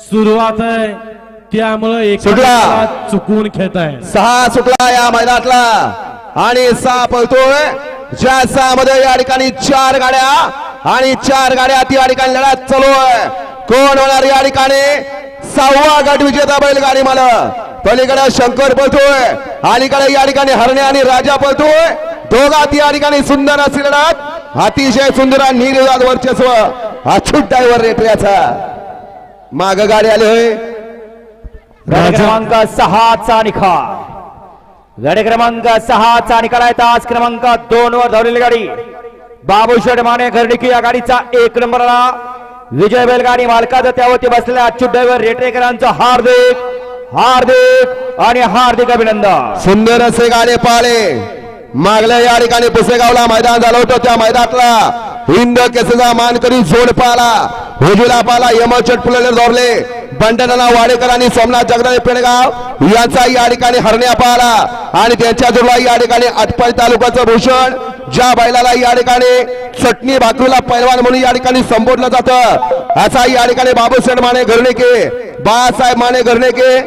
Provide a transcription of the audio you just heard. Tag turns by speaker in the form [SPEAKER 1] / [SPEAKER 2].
[SPEAKER 1] सुरुवात आहे. त्यामुळे एका
[SPEAKER 2] सुटला.
[SPEAKER 1] चुकून खेळत आहे.
[SPEAKER 2] सहा सुटला या मैदानातला. आणि सहा पळतोय. ज्या सहा मध्ये या ठिकाणी चार गाड्या आणि चार गाड्या या ठिकाणी लढत चालू आहे. कोण होणार या ठिकाणी? सहावा गट विजेता बैलगाडी मला पलीकडे शंकर पळतोय. अलीकडे या ठिकाणी हरणे आणि राजा पळतोय. दोघात या ठिकाणी सुंदर अशी लढत. अतिशय सुंदर आणि निर्विवाद वर्चस्व. अचूक ड्रायव्हर रेटऱ्याचा माग गाडी आली होय.
[SPEAKER 3] गाडी क्रमांक सहाचा निकाल गाडी क्रमांक सहाचा निकाल आहे. तास क्रमांक दोन वर धावलेली गाडी. बाबू माने घरडिकी या गाडीचा एक नंबरला. विजय बैलगाडी मालकाचं त्यावरती बसलेल्या अच्युत ड्रायव्हर रेटरेकरांचं हार्दिक हार्दिक आणि हार्दिक अभिनंदन.
[SPEAKER 2] सुंदर असे गाडे पाळे. मागल्या या ठिकाणी पुसेगावला मैदान झालं होतं. त्या मैदानातला हिंद केसचा मानकरी जोड पाला उजवीला पाला यमचट फुलले दौरले बंडना वाडेकर आणि सोमनाथ जगदाळे पेणगाव यांचा या ठिकाणी हरण्या पाला आणि त्यांच्या जोडला या ठिकाणी अटपाडी तालुक्याचं भूषण. ज्या बैलाला या ठिकाणी चटणी भाकरूला पैलवान म्हणून या ठिकाणी संबोधलं जातं. असा या ठिकाणी बाबूसाहेब माने घरणेके बाळासाहेब माने घरणेके